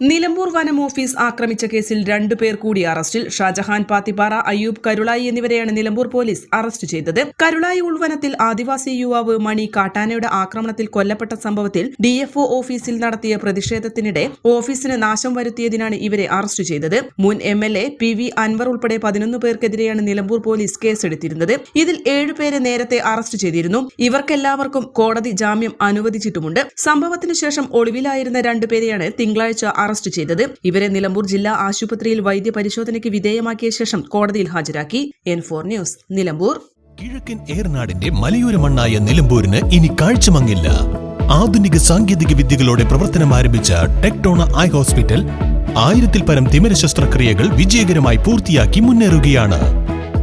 നിലമ്പൂർ വനം ഓഫീസ് ആക്രമിച്ച കേസിൽ രണ്ടു പേർ കൂടി അറസ്റ്റിൽ. ഷാജഹാൻ പാത്തിപ്പാറ അയ്യൂബ് കരുളായി എന്നിവരെയാണ് നിലമ്പൂർ പോലീസ് അറസ്റ്റ് ചെയ്തത്. കരുളായി ഉൾവനത്തിൽ ആദിവാസി യുവാവ് മണി കാട്ടാനയുടെ ആക്രമണത്തിൽ കൊല്ലപ്പെട്ട സംഭവത്തിൽ ഡിഎഫ്ഒ ഓഫീസിൽ നടത്തിയ പ്രതിഷേധത്തിനിടെ ഓഫീസിന് നാശം വരുത്തിയതിനാണ് ഇവരെ അറസ്റ്റ് ചെയ്തത്. മുൻ M L A P V Anvar ഉൾപ്പെടെ പതിനൊന്ന് പേർക്കെതിരെയാണ് നിലമ്പൂർ പോലീസ് കേസെടുത്തിരുന്നത്. ഇതിൽ ഏഴുപേരെ നേരത്തെ അറസ്റ്റ് ചെയ്തിരുന്നു. ഇവർക്കെല്ലാവർക്കും കോടതി ജാമ്യം അനുവദിച്ചിട്ടുമുണ്ട്. സംഭവത്തിനു ശേഷം ഒളിവിലായിരുന്ന രണ്ടുപേരെയാണ് തിങ്കളാഴ്ച അറസ്റ്റ് ചെയ്തത്. ഇവരെ നിലമ്പൂർ ജില്ലാ ആശുപത്രിയിൽ വൈദ്യപരിശോധനയ്ക്ക് വിധേയമാക്കിയ ശേഷം കോടതിയിൽ ഹാജരാക്കി. N four news Nilambur. കിഴക്കൻ ഏറനാടിന്റെ മലയോര മണ്ണായ നിലമ്പൂരിന് ഇനി കാഴ്ചമങ്ങില്ല. ആധുനിക സാങ്കേതിക വിദ്യകളോടെ പ്രവർത്തനം ആരംഭിച്ച ടെക്ടോണ ഐ ഹോസ്പിറ്റൽ ആയിരത്തിൽ പരം തിമിര ശസ്ത്രക്രിയകൾ വിജയകരമായി പൂർത്തിയാക്കി മുന്നേറുകയാണ്.